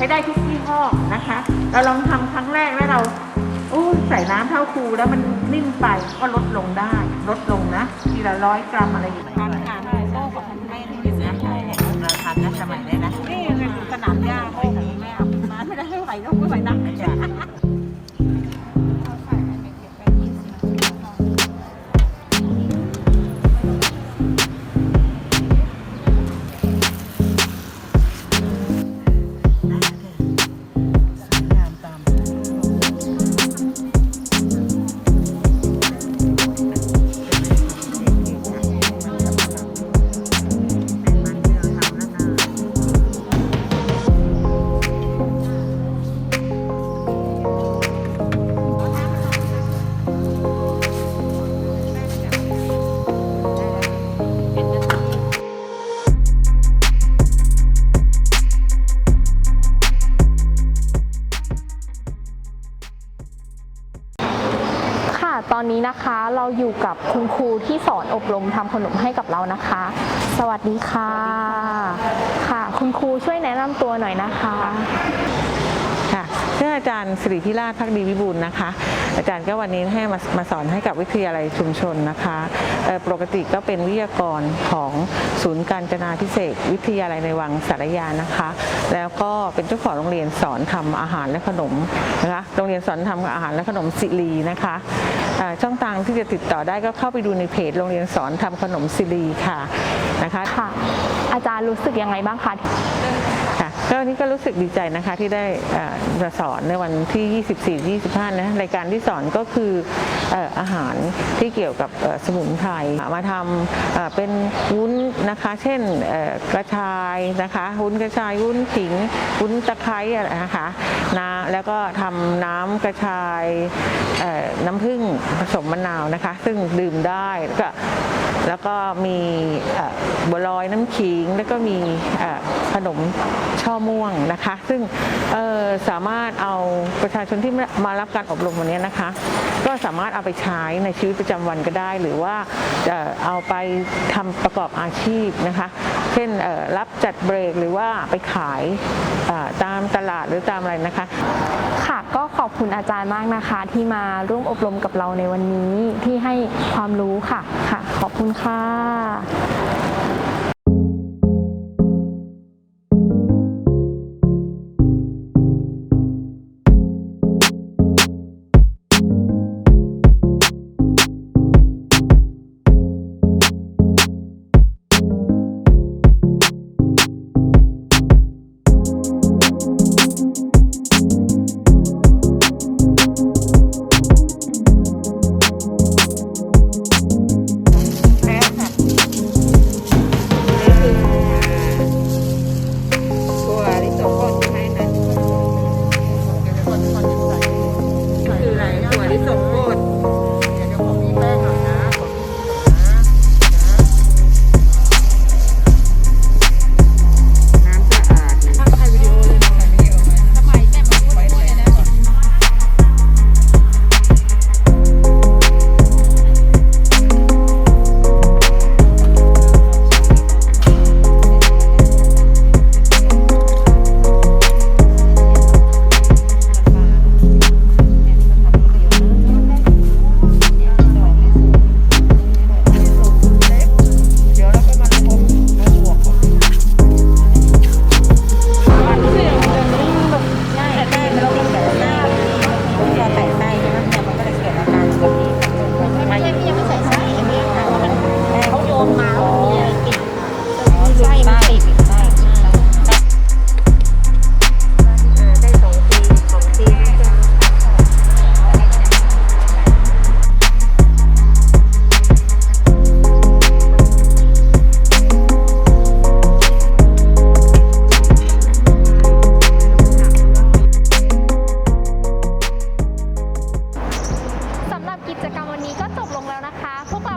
ใช้ได้ทุกยี่ห้อนะคะ เราลองทำครั้งแรกแล้วเราใส่น้ำเท่าครูแล้วมันนิ่มไปก็ลดลงได้ ลดลงนะทีละร้อยกรัมอะไรอย่างเงี้ยทานทานอะไรก็ขอแม่ที่อยู่นะเราทานนะสมัยนี้นะนี่สนามหญ้าของแม่มาไม่ได้ห้ไหวแล้วไม่ไหวนะ ตอนนี้นะคะเราอยู่กับคุณครูที่สอนอบรมทำขนมให้กับเรานะคะ สวัสดีค่ะ ค่ะ คุณครูช่วยแนะนำตัวหน่อยนะคะ ค่ะชื่ออาจารย์สิริพิราชพักดีวิบูลย์นะคะ อาจารย์ก็วันนี้ให้มามาสอนให้กับวิทยาลัยชุมชนนะคะเอ่อปกติก็เป็นวิทยากรของศูนย์การจนาพิเศษกวิทยาลัยในวังสารยานะคะ แล้วก็เป็นเจ้าของโรงเรียนสอนทำอาหารและขนมนะคะโรงเรียนสอนทำอาหารและขนมสิรีนะคะเอ่อช่องทางที่จะติดต่อได้ก็เข้าไปดูในเพจโรงเรียนสอนทำขนมสิรีค่ะนะคะค่ะ อาจารย์รู้สึกยังไงบ้างคะค่ะ ก็วันนี้ก็รู้สึกดีใจนะคะที่ได้เอ่อมาสอนในวันที่ 24 25 นะรายการที่สอนก็คืออาหารที่เกี่ยวกับสมุนไพรมาทำเป็นวุ้นนะคะ เช่นกระชายนะคะวุ้นกระชายวุ้นขิงวุ้นตะไคร้อะไรนะคะนะแล้วก็ทำน้ำกระชายน้ำผึ้งผสมมะนาวนะคะ ซึ่งดื่มได้แล้วก็แล้วก็มีบัวลอยน้ำขิง แล้วก็มีขนมช่อม่วงนะคะ ซึ่งสามารถเอาประชาชนที่มารับการอบรมวันนี้นะคะ ก็สามารถเอาไปใช้ในชีวิตประจำวันก็ได้ หรือว่าเอ่อเอาไปทำประกอบอาชีพนะคะ เช่นรับจัดเบรกหรือว่าไปขายตามตลาดหรือตามอะไรนะคะ ค่ะก็ขอบคุณอาจารย์มากนะคะ ที่มาร่วมอบรมกับเราในวันนี้ที่ให้ความรู้ค่ะค่ะ ขอบคุณค่ะ วันนี้ก็จบลงแล้วนะคะ พวกเรา